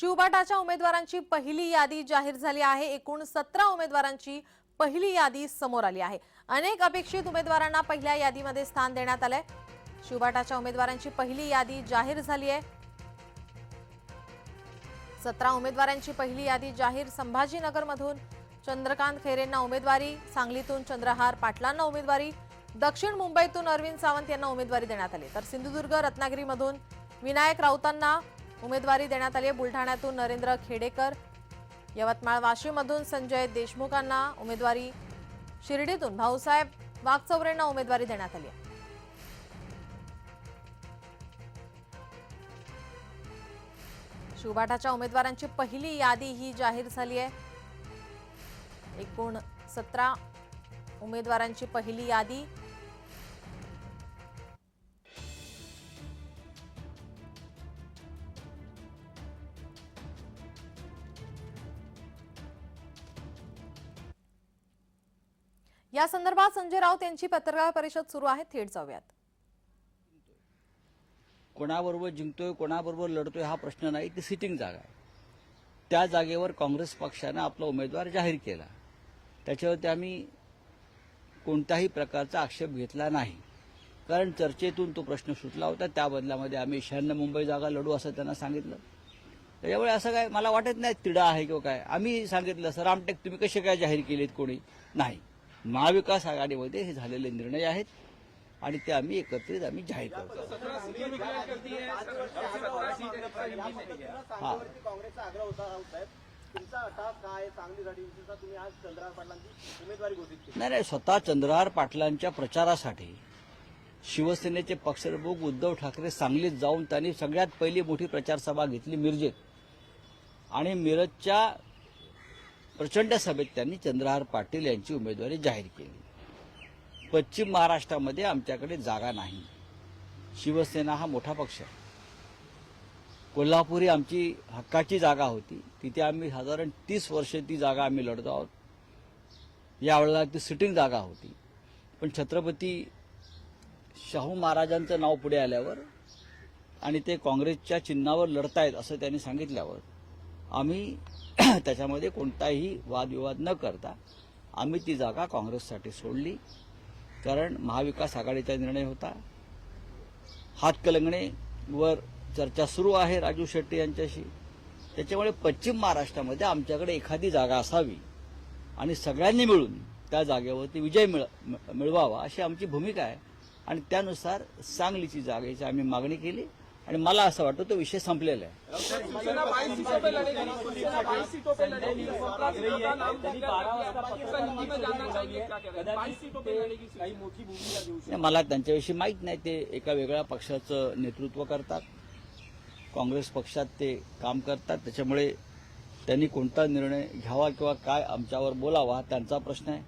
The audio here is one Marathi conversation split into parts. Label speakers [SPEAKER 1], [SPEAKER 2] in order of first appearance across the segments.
[SPEAKER 1] शिवबाटाच्या उमेदवारांची पहिली यादी जाहीर झाली आहे. एकूण सतरा उमेदवारांची पहिली यादी समोर आली आहे. अनेक अपेक्षित उमेदवारांना पहिल्या यादीमध्ये स्थान देण्यात आलंय. शिवबाटाच्या उमेदवारांची पहिली यादी जाहीर झाली आहे. सतरा उमेदवारांची पहिली यादी जाहीर संभाजीनगरमधून चंद्रकांत खैरेंना उमेदवारी सांगलीतून चंद्रहार पाटलांना उमेदवारी दक्षिण मुंबईतून अरविंद सावंत यांना उमेदवारी देण्यात आली. तर सिंधुदुर्ग रत्नागिरीमधून विनायक राऊतांना उमेदवारी देण्यात आली आहे. बुलढाण्यातून नरेंद्र खेडेकर यवतमाळ वाशीमधून संजय देशमुखांना उमेदवारी शिर्डीतून भाऊसाहेब वाघचौरेंना उमेदवारी देण्यात आली आहे. शिवबाटाच्या उमेदवारांची पहिली यादी ही जाहीर झाली आहे. एकूण सतरा उमेदवारांची पहिली यादी या संदर्भात संजय राऊत यांची पत्रकार परिषद सुरू आहे. थेट जाऊयात.
[SPEAKER 2] कोणाबरोबर जिंकतोय कोणाबरोबर लढतोय हा प्रश्न नाही ती सिटिंग जागा आहे. त्या जागेवर काँग्रेस पक्षानं आपला उमेदवार जाहीर केला. त्याच्यावरती आम्ही कोणत्याही प्रकारचा आक्षेप घेतला नाही. कारण चर्चेतून तो प्रश्न सुटला होता त्या बदल्यामध्ये आम्ही ईशान्य मुंबई जागा लढू असं त्यांना सांगितलं. त्याच्यामुळे असं काय मला वाटत नाही तिडा आहे किंवा काय. आम्ही सांगितलं सर रामटेक तुम्ही कसे काय जाहीर केलेत कोणी? नाही. महाविकास आघाडीमध्ये हे झालेले निर्णय आहेत आणि ते आम्ही एकत्रित आम्ही जाहीर करतो. हा. नाही नाही स्वतः चंद्रहार पाटलांच्या प्रचारासाठी शिवसेनेचे पक्षप्रमुख उद्धव ठाकरे सांगलीत जाऊन त्यांनी सगळ्यात पहिली मोठी प्रचार सभा घेतली मिरजेत. आणि मिरजच्या प्रचंड सभेत त्यांनी चंद्रहार पाटील यांची उमेदवारी जाहीर केली. पश्चिम महाराष्ट्रामध्ये आमच्याकडे जागा नाही. शिवसेना हा मोठा पक्ष आहे. कोल्हापुरी आमची हक्काची जागा होती. तिथे आम्ही साधारण तीस वर्ष ती जागा आम्ही लढतो आहोत. यावेळेला ती सिटिंग जागा होती. पण छत्रपती शाहू महाराजांचं नाव पुढे आल्यावर आणि ते काँग्रेसच्या चिन्हावर लढतायत असं त्यांनी सांगितल्यावर आम्ही त्याच्यामध्ये कोणताही वादविवाद न करता आम्ही ती जागा काँग्रेससाठी सोडली. कारण महाविकास आघाडीचा निर्णय होता. हातकलंगणेवर चर्चा सुरू आहे राजू शेट्टी यांच्याशी. त्याच्यामुळे पश्चिम महाराष्ट्रामध्ये आमच्याकडे एखादी जागा असावी आणि सगळ्यांनी मिळून त्या जागेवरती विजय मिळ मिळवावा अशी आमची भूमिका आहे. आणि त्यानुसार सांगलीची जागेची आम्ही मागणी केली. आणि मला असं वाटतं तो विषय संपलेला आहे.
[SPEAKER 3] हैं?
[SPEAKER 2] मला त्यांच्याविषयी माहीत नाही ते एका वेगळ्या पक्षाचं नेतृत्व करतात. काँग्रेस पक्षात ते काम करतात. त्याच्यामुळे त्यांनी कोणता निर्णय घ्यावा किंवा काय आमच्यावर बोलावा हा त्यांचा प्रश्न आहे.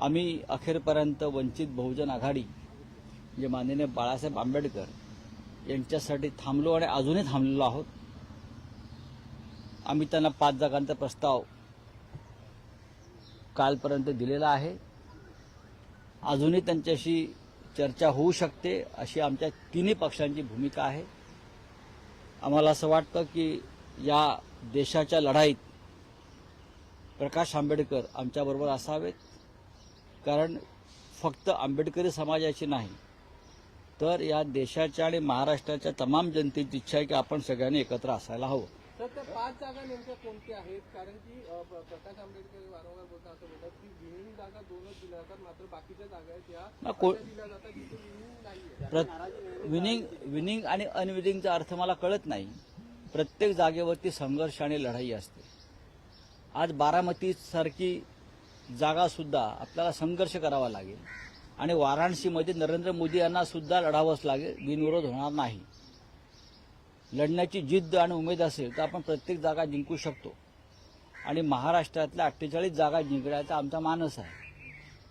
[SPEAKER 2] आम्ही अखेरपर्यंत वंचित बहुजन आघाडी जे माननीय बाळासाहेब आंबेडकर यांच्यासाठी थांबलो आणि अजूनही थांबलेलो आहोत. आम्ही त्यांना पाच जागांचा प्रस्ताव कालपर्यंत दिलेला आहे. अजूनही त्यांच्याशी चर्चा होऊ शकते अशी आमच्या तिन्ही पक्षांची भूमिका आहे. आम्हाला असं वाटतं की या देशाच्या लढाईत प्रकाश आंबेडकर आमच्याबरोबर असावेत. कारण फक्त आंबेडकरी समाजाची नाही तर या देशाच्या आणि महाराष्ट्राच्या तमाम जनतेची इच्छा आहे की आपण सगळ्यांनी एकत्र असायला हवं.
[SPEAKER 3] तर त्या पाच जागा नेमक्या कोणत्या आहेत? कारण की प्रकाश आंबेडकर वारंवार बोलतात असं बोलतात की विनिंग जागा दोनच दिल्या जातात मात्र बाकीच्या जागा आहेत दिल्या जातात विनिंग
[SPEAKER 2] विनिंग विनिंग आणि अनविनिंगचा अर्थ मला कळत नाही. प्रत्येक जागेवरती संघर्ष आणि लढाई असते. आज बारामती सारखी जागा सुद्धा आपल्याला संघर्ष करावा लागेल. आणि वाराणसीमध्ये नरेंद्र मोदी यांना सुद्धा लढावंच लागेल बिनविरोध होणार नाही. लढण्याची जिद्द आणि उमेद असेल तर आपण प्रत्येक जागा जिंकू शकतो. आणि महाराष्ट्रातल्या अठ्ठेचाळीस जागा जिंकण्याचा आमचा मानस आहे.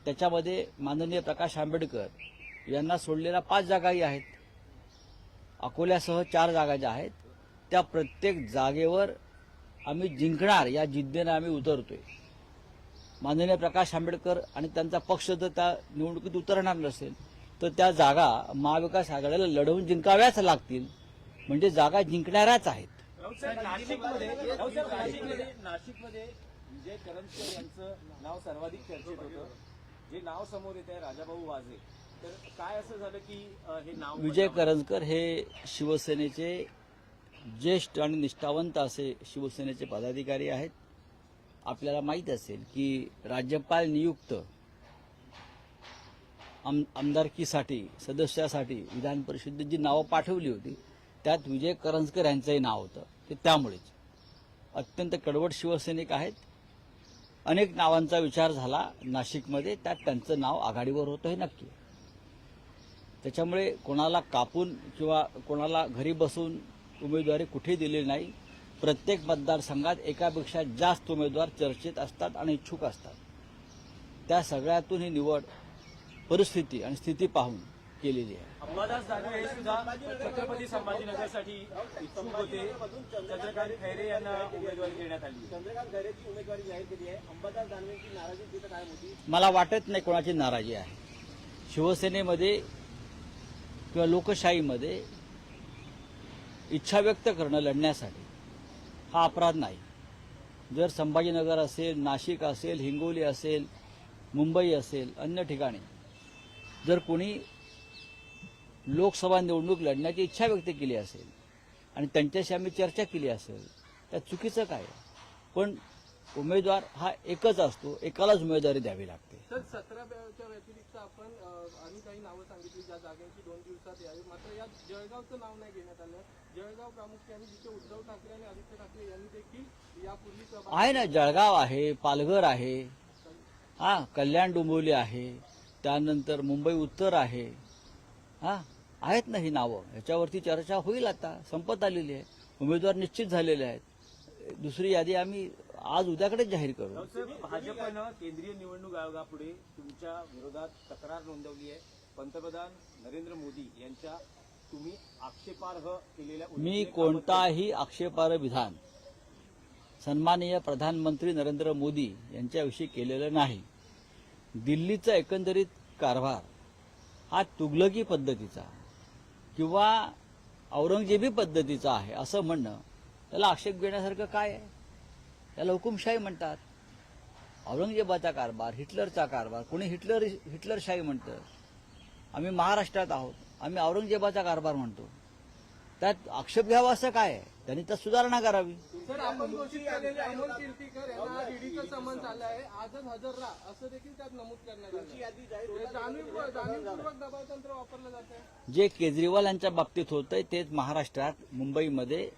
[SPEAKER 2] त्याच्यामध्ये माननीय प्रकाश आंबेडकर यांना सोडलेल्या पाच जागाही आहेत. अकोल्यासह चार जागा ज्या आहेत त्या प्रत्येक जागेवर आम्ही जिंकणार या जिद्देने आम्ही उतरतोय. माननीय प्रकाश आंबेडकर आणि त्यांचा पक्ष जर त्या निवडणुकीत उतरणार नसेल तर त्या जागा महाविकास आघाडीला लढवून जिंकाव्याच लागतील. म्हणजे जागा जिंकणाऱ्याच आहेत.
[SPEAKER 3] नाशिकमध्ये नाशिकमध्ये विजय यांचं नाव सर्वाधिक चर्चेत होतं. जे नाव समोर येत आहे राजाभाऊ वाजे तर काय असं झालं की हे नाव
[SPEAKER 2] विजय करंजकर हे शिवसेनेचे ज्येष्ठ आणि निष्ठावंत असे शिवसेनेचे पदाधिकारी आहेत. आपल्याला माहीत असेल की राज्यपाल नियुक्त आम आमदारकीसाठी सदस्यासाठी विधान परिषदेत जी नावं पाठवली होती त्यात विजय करंजकर यांचंही नाव होतं. ते त्यामुळेच. अत्यंत कडवट शिवसैनिक आहेत. अनेक नावांचा विचार झाला नाशिकमध्ये त्यात त्यांचं नाव आघाडीवर होतं हे नक्की. त्याच्यामुळे कोणाला कापून किंवा कोणाला घरी बसून उमेदवारी कुठे दिली नाही प्रत्येक मतदारसंघात एकापेक्षा जास्त उमेदवार चर्चेत असतात आणि इच्छुक असतात. त्या सगळ्यातून ही निवड परिस्थिती आणि स्थिती पाहून केलेली आहे.
[SPEAKER 3] अंबादास दानवे हे सुद्धा छत्रपती संभाजीनगरसाठी इच्छुक होते. चंद्रकांत खैरे यांना उमेदवारी देण्यात आली.
[SPEAKER 4] चंद्रकांत खैरेची उमेदवारी जाहीर केली आहे. अंबादास दानवेंची नाराजी तिथं काय होती.
[SPEAKER 2] मला वाटत नाही कोणाची नाराजी आहे. शिवसेनेमध्ये किंवा लोकशाहीमध्ये इच्छा व्यक्त करणं लढण्यासाठी हा अपराध नाही. जर संभाजीनगर असेल नाशिक असेल हिंगोली असेल मुंबई असेल अन्य ठिकाणी जर कोणी लोकसभा निवडणूक लढण्याची इच्छा व्यक्त केली असेल आणि त्यांच्याशी आम्ही चर्चा केली असेल त्या चुकीचं काय? पण उमेदवार हा एकच असतो एकालाच उमेदवारी द्यावी लागते.
[SPEAKER 5] सर सतराच्या व्यतिरिक्त आपण आणि काही नावं सांगितली ज्या जागांची दोन दिवसात यावी. मात्र या जळगावचं नाव नाही घेण्यात आलं. जळगाव प्रामुख्याने जिथे उद्धव ठाकरे आणि आदित्य ठाकरे यांनी देखील यापूर्वी
[SPEAKER 2] आहे ना जळगाव आहे पालघर आहे. हा कल्याण डोंबिवली आहे. त्यानंतर मुंबई उत्तर आहे. हा आहेत ना ही नावं. याच्यावरती चर्चा होईल आता. संपत आलेली आहे. उमेदवार निश्चित झालेले आहेत. दुसरी यादी आम्ही आज उद्याकडेच जाहीर करू.
[SPEAKER 3] भाजपनं केंद्रीय निवडणूक आयोगापुढे तुमच्या विरोधात तक्रार नोंदवली आहे. पंतप्रधान नरेंद्र मोदी यांच्या तुम्ही आक्षेपार्ह केलेल्या
[SPEAKER 2] मी कोणताही आक्षेपार्ह विधान सन्माननीय प्रधानमंत्री नरेंद्र मोदी यांच्याविषयी केलेलं नाही. दिल्लीचा एकंदरीत कारभार हा तुगलकी पद्धतीचा किंवा औरंगजेबी पद्धतीचा आहे असं म्हणणं त्याला आक्षेप घेण्यासारखं काय आहे? त्याला हुकुमशाही म्हणतात. औरंगजेबाचा कारभार हिटलरचा कारभार. कोणी हिटलर हिटलरशाही म्हणतं? आम्ही महाराष्ट्रात आहोत. आम्ही औरंगजेबाचा कारभार म्हणतो. त्यात आक्षेप घ्यावा असं काय आहे? त्यांनी त्यात सुधारणा करावी. जे केजरीवाल यांच्या बाबतीत होतंय तेच महाराष्ट्रात मुंबईमध्ये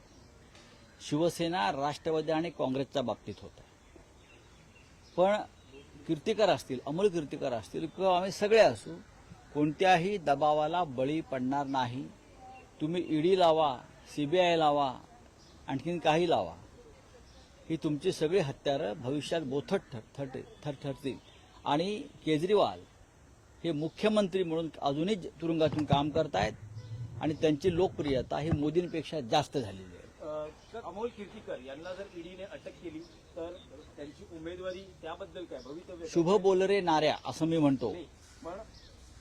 [SPEAKER 2] शिवसेना राष्ट्रवादी आणि काँग्रेसच्या बाबतीत होत. आहे पण कीर्तिकर असतील अमोल कीर्तिकर असतील किंवा आम्ही सगळे असू कोणत्याही दबावाला बळी पडणार नाही. तुम्ही ईडी लावा सीबीआय लावा आणखीन काही लावा. ही तुमची सगळी हत्यारं भविष्यात बोथट ठर ठर ठरतील. आणि केजरीवाल हे मुख्यमंत्री म्हणून अजूनही तुरुंगातून काम करतायत आणि त्यांची लोकप्रियता ही मोदींपेक्षा जास्त झालेली आहे.
[SPEAKER 3] अमोल कीर्तीकर यांना जर ईडीने अटक केली तर त्यांची उमेदवारी त्याबद्दल काय? भवितव्य?
[SPEAKER 2] शुभ बोलरे नाऱ्या असं मी म्हणतो.
[SPEAKER 3] पण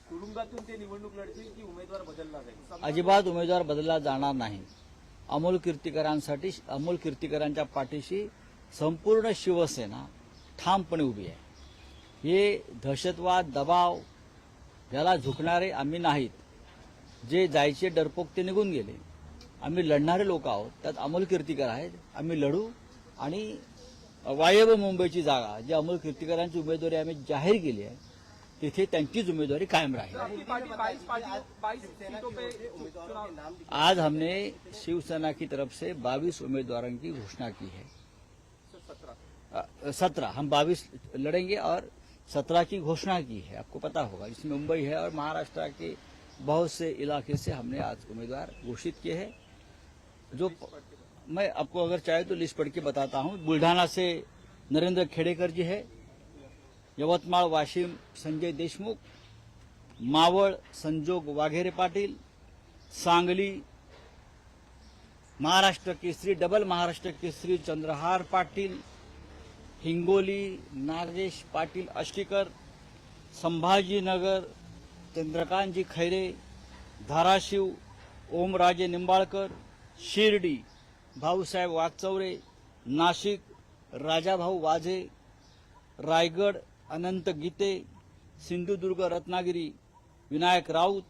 [SPEAKER 3] तुरुंगातून ते निवडणूक लढतील की उमेदवार बदलला जाईल?
[SPEAKER 2] अजिबात उमेदवार बदलला जाणार नाही. अमोल कीर्तिकरांसाठी अमोल कीर्तिकरांच्या पाठीशी संपूर्ण शिवसेना ठामपणे उभी आहे. हे दहशतवाद दबाव याला झुकणारे आम्ही नाहीत. जे जायचे डरपोक ते निघून गेले. आम्ही लढणारे लोक आहोत त्यात अमोल कीर्तिकर आहेत. आम्ही लढू आणि वायव्य मुंबईची जागा जी अमोल कीर्तिकरांची उमेदवारी आम्ही जाहीर केली आहे तिथे त्यांचीच उमेदवारी कायम राहील. आज हमने शिवसेना की तरफ से 22 उम्मीदवारों की घोषणा की है। सत्रह हम 22 लड़ेंगे और 17 की घोषणा की है आपको पता होगा। इसमें मुंबई है और महाराष्ट्र के बहुत से इलाके से हमने आज उम्मीदवार घोषित किए हैं। जो मैं आपको अगर चाहे तो लिस्ट पढ़ के बताता हूँ। बुल्ढाना से नरेंद्र खेड़ेकर जी है यवतमाळ वाशिम संजय देशमुख मावळ संजोग वाघेरे पाटील सांगली महाराष्ट्र केसरी डबल महाराष्ट्र केसरी चंद्रहार पाटील हिंगोली नागेश पाटील अष्टीकर संभाजीनगर चंद्रकांतजी खैरे धाराशिव ओमराजे निंबाळकर शिर्डी भाऊसाहेब वाघचौरे नाशिक राजाभाऊ वाझे रायगड अनंत गीते सिंधुदुर्ग रत्नागिरी विनायक राऊत